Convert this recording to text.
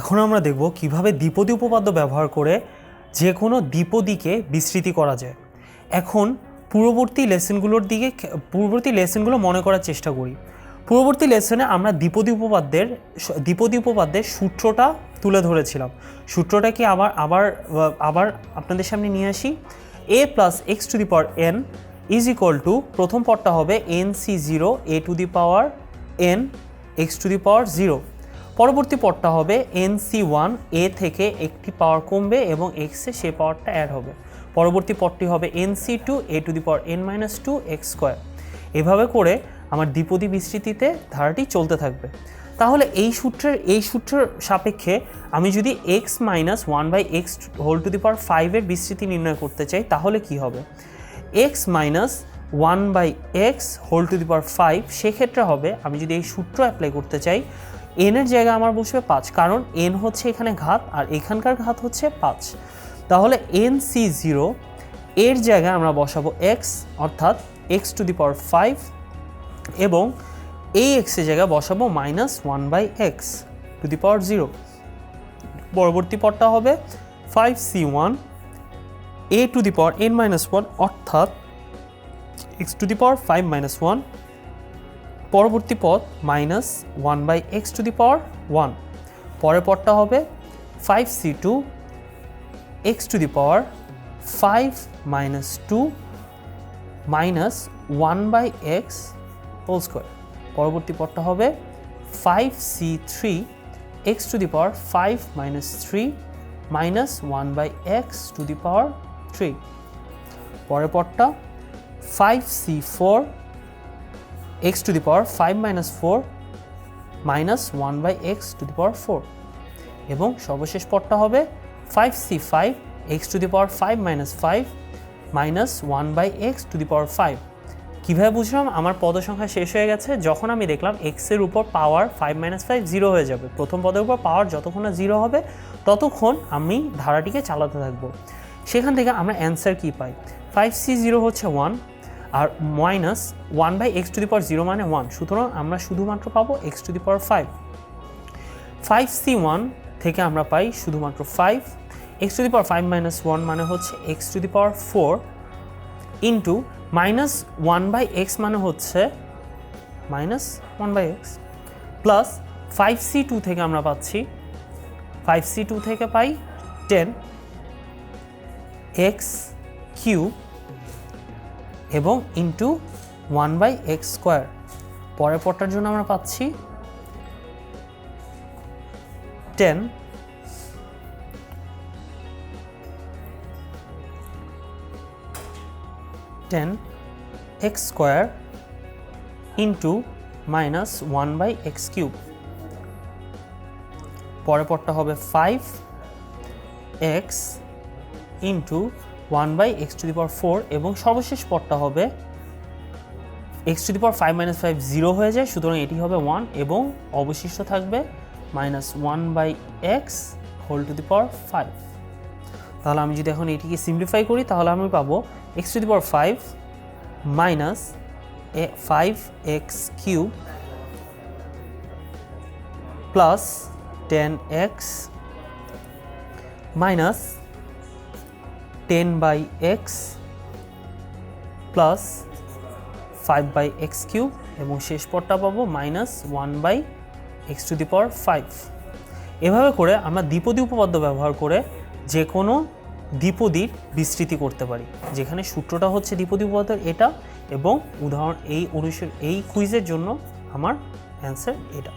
এখন আমরা দেখব কীভাবে দ্বিপদী উপপাদ্য ব্যবহার করে যে কোনো দ্বিপদীকে বিস্তৃতি করা যায়। এখন পূর্ববর্তী লেসনগুলোর দিকে পূর্ববর্তী লেসনগুলো মনে করার চেষ্টা করি। পূর্ববর্তী লেসনে আমরা দ্বিপদী উপপাদ্যের দ্বিপদী উপপাদ্যের সূত্রটা তুলে ধরেছিলাম। সূত্রটা কি আবার আবার আবার আপনাদের সামনে নিয়ে আসি? A plus x to the power n is equal to প্রথম পদটা হবে n C zero a to the power n x to the power zero পরবর্তী পদটা হবে এন সি ওয়ান এ থেকে একটি পাওয়ার কমবে এবং এক্সে সে পাওয়ারটা অ্যাড হবে। পরবর্তী পদটি হবে n C two a to the power n minus two x square এভাবে করে আমার দ্বিপদী বিস্তৃতিতে ধারাটি চলতে থাকবে। তাহলে এই সূত্রের এই সূত্রের সাপেক্ষে আমি যদি x minus one by x whole to the power ফাইভের বিস্তৃতি নির্ণয় করতে চাই, তাহলে কি হবে? X minus one by x whole to the power five সেক্ষেত্রে হবে আমি যদি এই সূত্র অ্যাপ্লাই করতে চাই এনের জায়গায় আমার বসবে পাঁচ, কারণ এন হচ্ছে এখানে ঘাত আর এখানকার ঘাত হচ্ছে পাঁচ। তাহলে এন সি জিরো এর জায়গায় আমরা বসাবো এক্স অর্থাৎ x to the power five এবং এই এক্সের জায়গায় বসাবো minus one by x to the power zero পরবর্তী পদটা হবে five C one a to the power n minus one অর্থাৎ x to the power five minus one পরবর্তী পদ minus one by x to the power one পরের পদটা হবে five C two x to the power five minus two minus one by x whole square পরবর্তী পদটা হবে five C three x to the power five minus three minus one by x to the power three পরের পদটা five C four x to the power five minus four minus one by x to the power four এবং সর্বশেষ পদটা হবে five C five x to the power five minus five minus one by x to the power five কীভাবে বুঝলাম? আমার পদ সংখ্যা শেষ হয়ে গেছে। যখন আমি দেখলাম এক্সের উপর power five minus five zero হয়ে যাবে। প্রথম পদের উপর পাওয়ার যতক্ষণ জিরো হবে, ততক্ষণ আমি ধারাটিকে চালাতে থাকব। সেখান থেকে আমরা অ্যান্সার কী পাই? ফাইভ সি জিরো হচ্ছে one R minus one by x to the power zero মানে ওয়ান সুতরাং আমরা শুধুমাত্র পাবো x to the power five five C one থেকে আমরা পাই শুধুমাত্র five x to the power five minus one মানে হচ্ছে x to the power four into minus one by x মানে হচ্ছে minus one by x plus five C two থেকে আমরা পাচ্ছি। ফাইভ সি টু থেকে পাই টেন এক্স কিউ এবং into one by x square পরের পরটার জন্য আমরা পাচ্ছি ten ten x square into minus one by x cube পরের পরটা হবে five x into one by x to the power four এবং সর্বশেষ পদটা হবে x to the power five minus five zero হয়ে যায়, সুতরাং এটি হবে ওয়ান এবং অবশিষ্ট থাকবে minus one by x whole to the power five. তাহলে আমি যদি এখন এটিকে সিম্পলিফাই করি, তাহলে আমি পাবো x to the power five minus uh five x cube plus ten x minus ten by x plus five by x cube এবং শেষ পদটা পাবো minus one by x to the power five. এভাবে করে আমরা দ্বিপদী উপপাদ্য ব্যবহার করে যে কোনো দ্বিপদীর বিস্তৃতি করতে পারি। যেখানে সূত্রটা হচ্ছে দ্বিপদী উপপাদ্যের এটা এবং উদাহরণ এই অনুসার এই কুইজের জন্য আমার অ্যান্সার এটা।